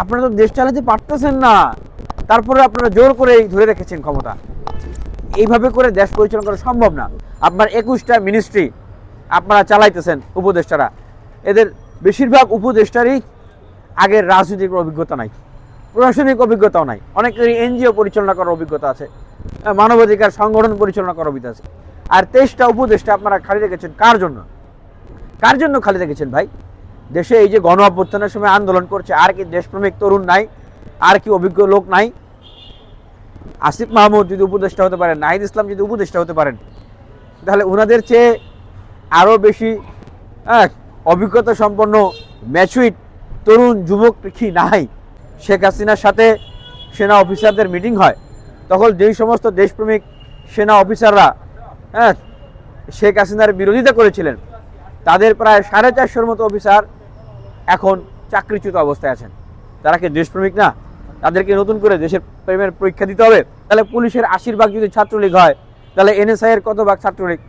আপনারা তো দেশ চালাতে পারতেছেন না। তারপরে আপনারা জোর করে ধরে রেখেছেন ক্ষমতা। এইভাবে করে দেশ পরিচালনা করা সম্ভব না। আপনার একুশটা মিনিস্ট্রি আপনারা চালাইতেছেন, উপদেষ্টারা। এদের বেশিরভাগ উপদেষ্টারই আগের রাজনৈতিক অভিজ্ঞতা নাই, প্রশাসনিক অভিজ্ঞতাও নাই। অনেকেরই এনজিও পরিচালনা করার অভিজ্ঞতা আছে মানবাধিকার সংগঠন পরিচালনা করার অভিজ্ঞতা আছে। আর তেইশটা উপদেষ্টা আপনারা খালি রেখেছেন, কার জন্য? কার জন্য খালি রেখেছেন ভাই? দেশে এই যে গণ অভ্যুত্থানের সময় আন্দোলন করছে আর কি দেশপ্রেমিক তরুণ নাই আর কি অভিজ্ঞ লোক নাই। আসিফ মাহমুদ যদি উপদেষ্টা হতে পারেন নাহিদ ইসলাম যদি উপদেষ্টা হতে পারেন তাহলে ওনাদের চেয়ে আরও বেশি হ্যাঁ, অভিজ্ঞতা সম্পন্ন ম্যাচুইট তরুণ যুবক কি নাই? শেখ হাসিনার সাথে সেনা অফিসারদের মিটিং হয় তখন যেই সমস্ত দেশপ্রেমিক সেনা অফিসাররা হ্যাঁ শেখ হাসিনার বিরোধিতা করেছিলেন তাদের প্রায় সাড়ে চারশোর মতো অফিসার এখন চাকরিচ্যুত অবস্থায় আছেন। তারা কি দেশপ্রেমিক না? তাদেরকে নতুন করে দেশের প্রেমের পরীক্ষা দিতে হবে? তাহলে পুলিশের আশির ভাগ যদি ছাত্রলীগ হয়, তাহলে এনএসআই এর কত ভাগ ছাত্রলীগ?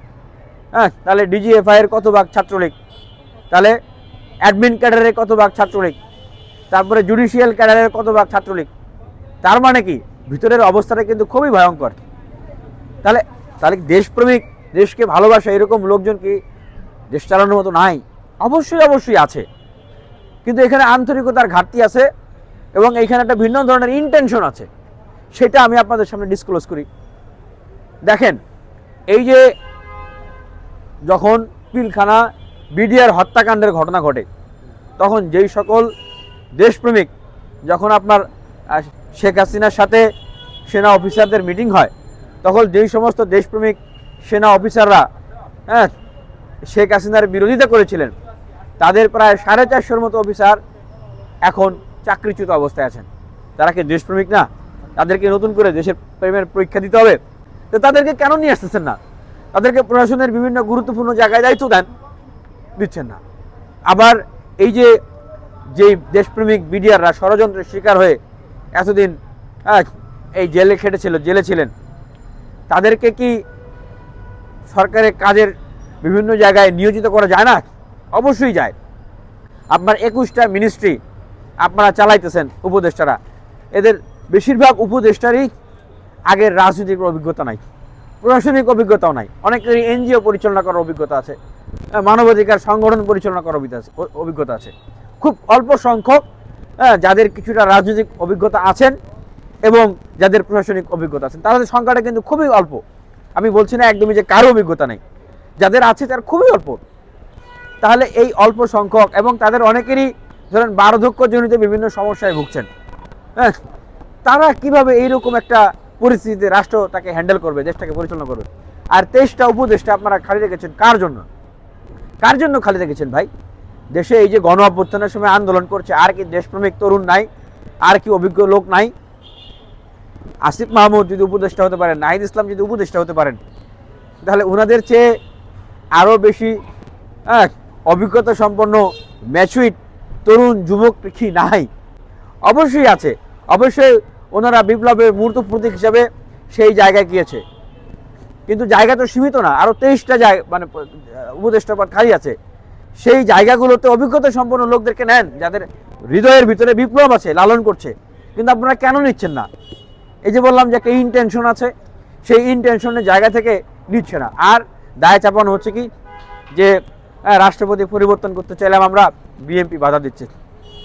হ্যাঁ তাহলে ডিজিএফআই এর কত ভাগ ছাত্রলীগ? তাহলে অ্যাডমিন ক্যাডারের কত ভাগ ছাত্রলীগ? তারপরে জুডিশিয়াল ক্যাডারের কত ভাগ ছাত্রলীগ? তার মানে কি? ভিতরের অবস্থাটা কিন্তু খুবই ভয়ঙ্কর। তাহলে তাহলে দেশপ্রেমিক, দেশকে ভালোবাসা এরকম লোকজন কি দেশ চালানোর মতো নাই? অবশ্যই অবশ্যই আছে। কিন্তু এখানে আন্তরিকতার ঘাটতি আছে এবং এখানে একটা ভিন্ন ধরনের ইন্টেনশন আছে। সেটা আমি আপনাদের সামনে ডিসক্লোজ করি। দেখেন, এই যে যখন পিলখানা বিডিআর হত্যাকাণ্ডের ঘটনা ঘটে, তখন যেই সকল দেশপ্রেমিক যখন আপনার শেখ হাসিনার সাথে সেনা অফিসারদের মিটিং হয়, তখন যেই সমস্ত দেশপ্রেমিক সেনা অফিসাররা হ্যাঁ শেখ হাসিনার বিরোধিতা করেছিলেন তাদের প্রায় সাড়ে চারশোর মতো অফিসার এখন চাকরিচ্যুত অবস্থায় আছেন। তারা কি দেশপ্রেমিক না? তাদেরকে নতুন করে দেশের প্রেমের পরীক্ষা দিতে হবে? তো তাদেরকে কেন নিয়ে আসতেছেন না? তাদেরকে প্রশাসনের বিভিন্ন গুরুত্বপূর্ণ জায়গায় দায়িত্ব দেন, দিচ্ছেন না। আবার এই যে যে দেশপ্রেমিক বিডিআররা ষড়যন্ত্রের শিকার হয়ে এতদিন এই জেলে খেটেছিল, জেলে ছিলেন, তাদেরকে কি সরকারের কাজের বিভিন্ন জায়গায় নিয়োজিত করা যায় না? অবশ্যই যায়। আপনার একুশটা মিনিস্ট্রি আপনারা চালাইতেছেন উপদেষ্টারা। এদের বেশিরভাগ উপদেষ্টারই আগের রাজনৈতিক অভিজ্ঞতা নাই, প্রশাসনিক অভিজ্ঞতাও নাই। অনেকেরই এনজিও পরিচালনা করার অভিজ্ঞতা আছে মানবাধিকার সংগঠন পরিচালনা করার অভিজ্ঞতা আছে- খুব অল্প সংখ্যক যাদের কিছুটা রাজনৈতিক অভিজ্ঞতা আছেন এবং যাদের প্রশাসনিক অভিজ্ঞতা আছেন, তাদের সংখ্যাটা কিন্তু খুবই অল্প। আমি বলছি না একদমই যে কারও অভিজ্ঞতা নেই, যাদের আছে তার খুবই অল্প। তাহলে এই অল্প সংখ্যক এবং তাদের অনেকেরই ধরেন বার্ধক্যজনিত বিভিন্ন সমস্যায় ভুগছেন। হ্যাঁ তারা কীভাবে এইরকম একটা পরিস্থিতিতে রাষ্ট্রটাকে হ্যান্ডেল করবে দেশটাকে পরিচালনা করবে? আর তেইশটা উপদেশটা আপনারা খালি রেখেছেন কার জন্য? কার জন্য খালি রেখেছেন ভাই? দেশে এই যে গণ অভ্যুত্থানের সময় আন্দোলন করছে আর কি দেশপ্রেমিক তরুণ নাই আর কি অভিজ্ঞ লোক নাই। আসিফ মাহমুদ যদি উপদেষ্টা হতে পারেন নাহিদ ইসলাম যদি উপদেষ্টা হতে পারেন তাহলে ওনাদের চেয়ে আরও বেশি হ্যাঁ, অভিজ্ঞতা সম্পন্ন ম্যাচুইট তরুণ যুবক কি নাই? অবশ্যই আছে। অবশ্যই ওনারা বিপ্লবের মূর্ত প্রতীক হিসাবে সেই জায়গায় গিয়েছে। কিন্তু জায়গা তো সীমিত না আরও তেইশটা জায়গা মানে উপদেষ্টা পদ খালি আছে। সেই জায়গাগুলোতে অভিজ্ঞতা সম্পন্ন লোকদেরকে নেন, যাদের হৃদয়ের ভিতরে বিপ্লব আছে, লালন করছে। কিন্তু আপনারা কেন নিচ্ছেন না? এই যে বললাম যে একটা ইনটেনশন আছে, সেই ইনটেনশনের জায়গা থেকে নিচ্ছে না। আর দায় চাপানো হচ্ছে কি? যে হ্যাঁ, রাষ্ট্রপতি পরিবর্তন করতে চাইলাম আমরা বিএনপি বাধা দিচ্ছে।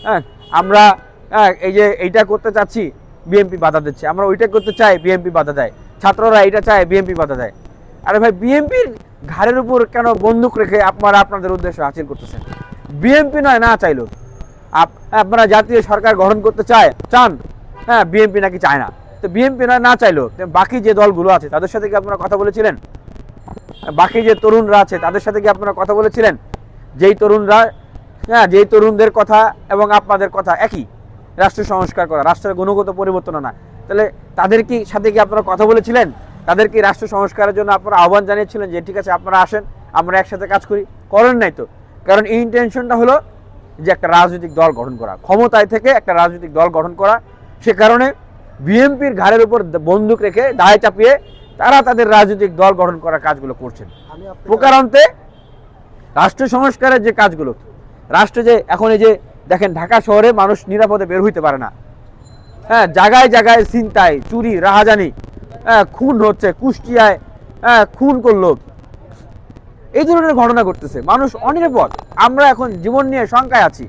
হ্যাঁ আমরা হ্যাঁ, এই যে এইটা করতে চাচ্ছি বিএনপি বাধা দিচ্ছে। আমরা ওইটা করতে চাই বিএনপি বাধা দেয়। ছাত্ররা এইটা চায় বিএনপি বাধা দেয়। আরে ভাই বিএনপির ঘাড়ের উপর কেন বন্দুক রেখে আপনারা আপনাদের উদ্দেশ্য হাসিল করতেছেন? বিএনপি নয় না চাইলো। আপ- আপনারা জাতীয় সরকার গঠন করতে চায় চান। হ্যাঁ বিএনপি নাকি চায় না। তো বিএনপি নয় না চাইলো। বাকি যে দলগুলো আছে তাদের সাথে কি আপনারা কথা বলেছিলেন? বাকি যে তরুণরা আছে, তাদের সাথে কি আপনারা কথা বলেছিলেন? যেই তরুণরা হ্যাঁ যেই তরুণদের কথা এবং আপনাদের কথা একই। রাষ্ট্র সংস্কার করা, রাষ্ট্রের গুণগত পরিবর্তন না তাহলে তাদের কি সাথে কি আপনারা কথা বলেছিলেন? তাদের কি রাষ্ট্র সংস্কারের জন্য আপনারা আহ্বান জানিয়েছিলেন যে, ঠিক আছে, আপনারা আসেন, আমরা একসাথে কাজ করি করেন নাই তো। কারণ এই ইন্টেনশনটা হলো যে, একটা রাজনৈতিক দল গঠন করা, ক্ষমতায় থেকে একটা রাজনৈতিক দল গঠন করা। সে কারণে বিএনপির ঘাড়ের উপর বন্দুক রেখে দায় চাপিয়ে তারা তাদের রাজনৈতিক দল গঠন করার কাজগুলো করছেন। আমি প্রকারান্তে রাষ্ট্র সংস্কারের যে কাজগুলো রাষ্ট্র যে এখন এই যে দেখেন ঢাকা শহরে মানুষ নিরাপদে বের হইতে পারে না। হ্যাঁ জায়গায় জায়গায় ছিনতাই চুরি রাহাজানি হ্যাঁ খুন হচ্ছে কুষ্টিয়ায় হ্যাঁ খুন করল। এই ধরনের ঘটনা ঘটতেছে। মানুষ অনিরাপদ। আমরা এখন জীবন নিয়ে শঙ্কায় আছি।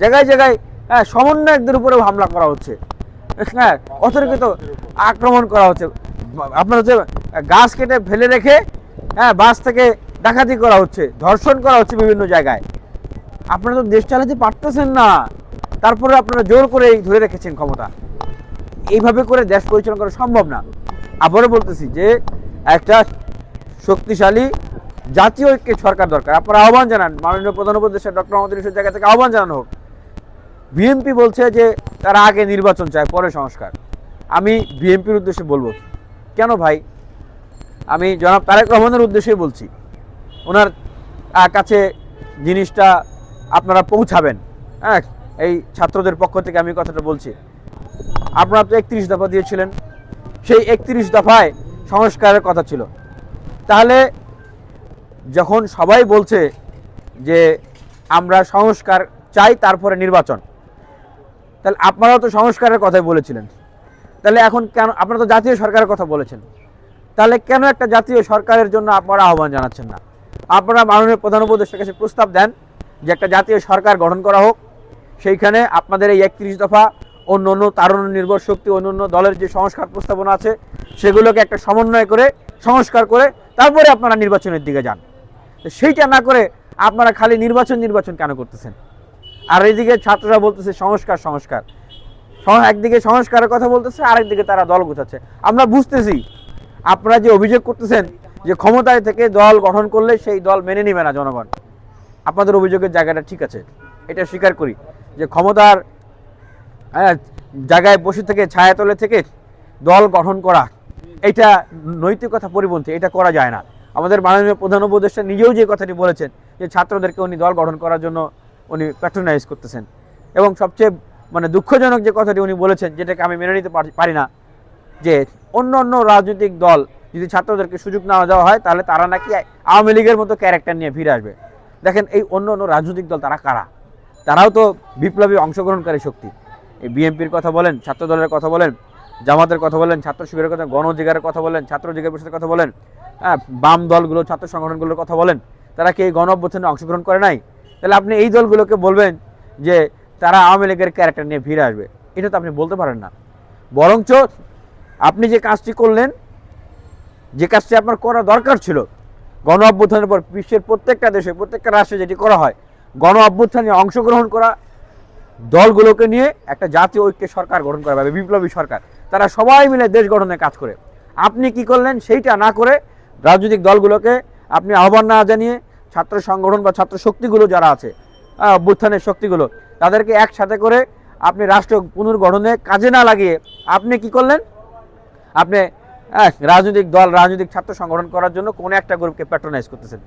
জায়গায় জায়গায় হ্যাঁ সমন্বয়কদের উপরেও হামলা করা হচ্ছে। হ্যাঁ অতর্কিত আক্রমণ করা হচ্ছে। আপনার হচ্ছে গাছ কেটে ফেলে রেখে হ্যাঁ বাস থেকে ডাকাতি করা হচ্ছে, ধর্ষণ করা হচ্ছে বিভিন্ন জায়গায়। আপনারা তো দেশ চালাতে পারতেছেন না। তারপরে আপনারা জোর করে ধরে রেখেছেন ক্ষমতা। এইভাবে করে দেশ পরিচালনা করা সম্ভব না। আবারও বলতেছি যে, একটা শক্তিশালী জাতীয় ঐক্যের সরকার দরকার। আপনারা আহ্বান জানান, মাননীয় প্রধান উপদেষ্টা ডক্টর মোহাম্মদ ইউনূসের জায়গা থেকে আহ্বান জানানো হোক। বিএনপি বলছে যে, তারা আগে নির্বাচন চায়, পরে সংস্কার। আমি বিএনপির উদ্দেশ্যে বলব কেন ভাই? আমি জনাব তারেক রহমানের উদ্দেশ্যেই বলছি, ওনার কাছে জিনিসটা আপনারা পৌঁছাবেন। হ্যাঁ এই ছাত্রদের পক্ষ থেকে আমি কথাটা বলছি। আপনারা তো একত্রিশ দফা দিয়েছিলেন, সেই একত্রিশ দফায় সংস্কারের কথা ছিল। তাহলে যখন সবাই বলছে যে আমরা সংস্কার চাই তারপরে নির্বাচন, তাহলে আপনারাও তো সংস্কারের কথাই বলেছিলেন। তাহলে এখন কেন, আপনারা তো জাতীয় সরকারের কথা বলেছেন। তাহলে কেন একটা জাতীয় সরকারের জন্য আপনারা আহ্বান জানাচ্ছেন না? আপনারা মাননীয় প্রধান উপদেষ্টার কাছে প্রস্তাব দেন যে একটা জাতীয় সরকার গঠন করা হোক। সেইখানে আপনাদের এই একত্রিশ দফা অন্য অন্য তারুণ্য নির্ভর শক্তি, অন্য অন্য দলের যে সংস্কার প্রস্তাবনা আছে, সেগুলোকে একটা সমন্বয় করে, সংস্কার করে তারপরে আপনারা নির্বাচনের দিকে যান। সেইটা না করে আপনারা খালি নির্বাচন নির্বাচন কেন করতেছেন? আর এইদিকে ছাত্ররা বলতেছে সংস্কার সংস্কার। একদিকে সংস্কারের কথা বলতেছে আরেকদিকে তারা দল গোছাচ্ছে। আমরা বুঝতেছি আপনারা যে অভিযোগ করতেছেন যে ক্ষমতায় থেকে দল গঠন করলে সেই দল মেনে নেবে না জনগণ আপনাদের অভিযোগের জায়গাটা ঠিক আছে। এটা স্বীকার করি যে ক্ষমতার হ্যাঁ, জায়গায় বসে থেকে ছায়াতলে থেকে দল গঠন করা এটা নৈতিকতা পরিপন্থী এটা করা যায় না। আমাদের মাননীয় প্রধান উপদেষ্টা নিজেও যে কথাটি বলেছেন যে ছাত্রদেরকে উনি দল গঠন করার জন্য উনি প্যাট্রোনাইজ করতেছেন। এবং সবচেয়ে মানে দুঃখজনক যে কথাটি উনি বলেছেন, যেটাকে আমি মেনে নিতে পারি- না, যে অন্য অন্য রাজনৈতিক দল যদি ছাত্রদেরকে সুযোগ না দেওয়া হয়, তাহলে তারা নাকি আওয়ামী লীগের মতো ক্যারেক্টার নিয়ে ফিরে আসবে। দেখেন, এই অন্য অন্য রাজনৈতিক দল তারা কারা? তারাও তো বিপ্লবী অংশগ্রহণকারী শক্তি। এই বিএনপির কথা বলেন ছাত্র দলের কথা বলেন, জামাতের কথা বলেন, ছাত্র শিবিরের কথা, গণ অধিকারের কথা বলেন, ছাত্র অধিকার পরিষদের কথা বলেন হ্যাঁ বাম দলগুলো, ছাত্র সংগঠনগুলোর কথা বলেন, তারা কি এই গণ অভ্যুত্থানে অংশগ্রহণ করে নাই? তাহলে আপনি এই দলগুলোকে বলবেন যে তারা আওয়ামী লীগের ক্যারেক্টার নিয়ে ফিরে আসবে। এটা তো আপনি বলতে পারেন না। বরঞ্চ আপনি যে কাজটি করলেন, যে কাজটি আপনার করা দরকার ছিল, গণ অভ্যুত্থানের পর বিশ্বের প্রত্যেকটা দেশে, প্রত্যেকটা রাষ্ট্রে যেটি করা হয়, গণ অভ্যুত্থানে অংশগ্রহণ করা দলগুলোকে নিয়ে একটা জাতীয় ঐক্যের সরকার গঠন করা হবে, বিপ্লবী সরকার। তারা সবাই মিলে দেশ গঠনে কাজ করে। আপনি কি করলেন, সেইটা না করে রাজনৈতিক দলগুলোকে আপনি আহ্বান না জানিয়ে ছাত্র সংগঠন বা ছাত্র শক্তিগুলো যারা আছে অভ্যুত্থানের শক্তিগুলো তাদেরকে একসাথে করে আপনি রাষ্ট্র পুনর্গঠনে কাজে না লাগিয়ে আপনি কি করলেন? আপনি রাজনৈতিক দল, রাজনৈতিক ছাত্র সংগঠন করার জন্য কোনো একটা গ্রুপকে প্যাট্রোনাইজ করতেছেন।